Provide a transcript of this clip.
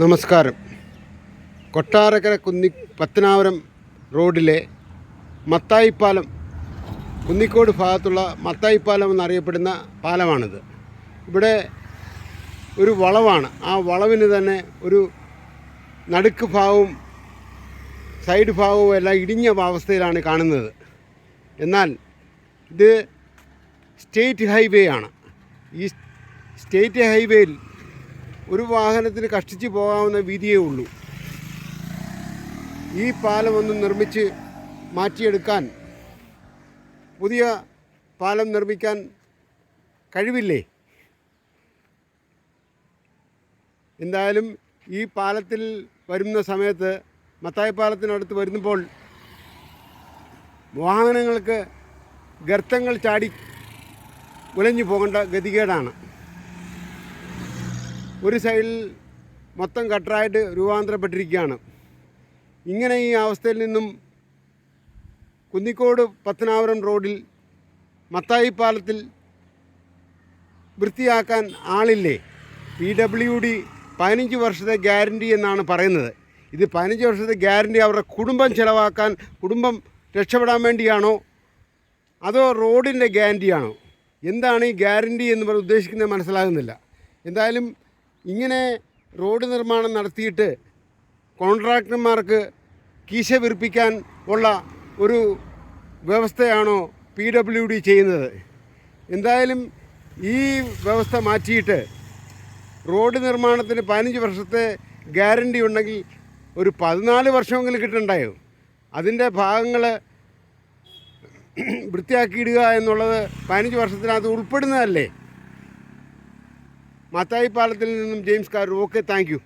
നമസ്കാരം. കൊട്ടാരക്കര കുന്നി പത്തനാപുരം റോഡിലെ മത്തായിപ്പാലം കുന്നിക്കോട് ഭാഗത്തുള്ള മത്തായിപ്പാലം എന്നറിയപ്പെടുന്ന പാലമാണിത്. ഇവിടെ ഒരു വളവാണ്. ആ വളവിന് തന്നെ ഒരു നടുക്ക് ഭാഗവും സൈഡ് ഭാഗവും എല്ലാം ഇടിഞ്ഞ അവസ്ഥയിലാണ് കാണുന്നത്. എന്നാൽ ഇത് സ്റ്റേറ്റ് ഹൈവേ ആണ് ഈ സ്റ്റേറ്റ് ഹൈവേയിൽ ഒരു വാഹനത്തിന് കഷ്ടിച്ച് പോകാവുന്ന വീതിയേ ഉള്ളൂ. ഈ പാലം ഒന്ന് നിർമ്മിച്ച് മാറ്റിയെടുക്കാൻ പുതിയ പാലം നിർമ്മിക്കാൻ കഴിവില്ലേ? എന്തായാലും ഈ പാലത്തിൽ വരുന്ന സമയത്ത് മത്തായി പാലത്തിനടുത്ത് വരുമ്പോൾ വാഹനങ്ങൾക്ക് ഗർത്തങ്ങൾ ചാടി ഉലഞ്ഞു പോകേണ്ട ഗതികേടാണ്. ഒരു സൈഡിൽ മൊത്തം കട്ടറായിട്ട് രൂപാന്തരപ്പെട്ടിരിക്കുകയാണ്. ഇങ്ങനെ ഈ അവസ്ഥയിൽ നിന്നും കുന്നിക്കോട് പത്തനാപുരം റോഡിൽ മത്തായി പാലത്തിൽ വൃത്തിയാക്കാൻ ആളില്ലേ? പി ഡബ്ല്യു ഡി പതിനഞ്ച് വർഷത്തെ ഗ്യാരണ്ടി എന്നാണ് പറയുന്നത്. ഇത് പതിനഞ്ച് വർഷത്തെ ഗ്യാരണ്ടി അവരുടെ കുടുംബം ചിലവാക്കാൻ കുടുംബം രക്ഷപ്പെടാൻ വേണ്ടിയാണോ? അതോ റോഡിന്റെ ഗ്യാരണ്ടിയാണോ? എന്താണ് ഈ ഗ്യാരണ്ടി എന്ന് പറഞ്ഞ് ഉദ്ദേശിക്കുന്നത് മനസ്സിലാകുന്നില്ല. എന്തായാലും ഇങ്ങനെ റോഡ് നിർമ്മാണം നടത്തിയിട്ട് കോൺട്രാക്ടർമാർക്ക് കീശ വിറിപ്പിക്കാൻ ഉള്ള ഒരു വ്യവസ്ഥയാണോ പി ഡബ്ല്യു ഡി ചെയ്യുന്നത്? എന്തായാലും ഈ വ്യവസ്ഥ മാറ്റിയിട്ട് റോഡ് നിർമ്മാണത്തിന് പതിനഞ്ച് വർഷത്തെ ഗ്യാരണ്ടി ഉണ്ടെങ്കിൽ ഒരു പതിനാല് വർഷമെങ്കിലും കിട്ടണ്ടായോ? അതിന്റെ ഭാഗങ്ങൾ വൃത്തിയാക്കിയിടുക എന്നുള്ളത് പതിനഞ്ച് വർഷത്തിനകത്ത് ഉൾപ്പെടുന്നതല്ലേ? മത്തായി പാലത്തിൽ നിന്നും ജെയിംസ് കാർ ഓക്കെ താങ്ക്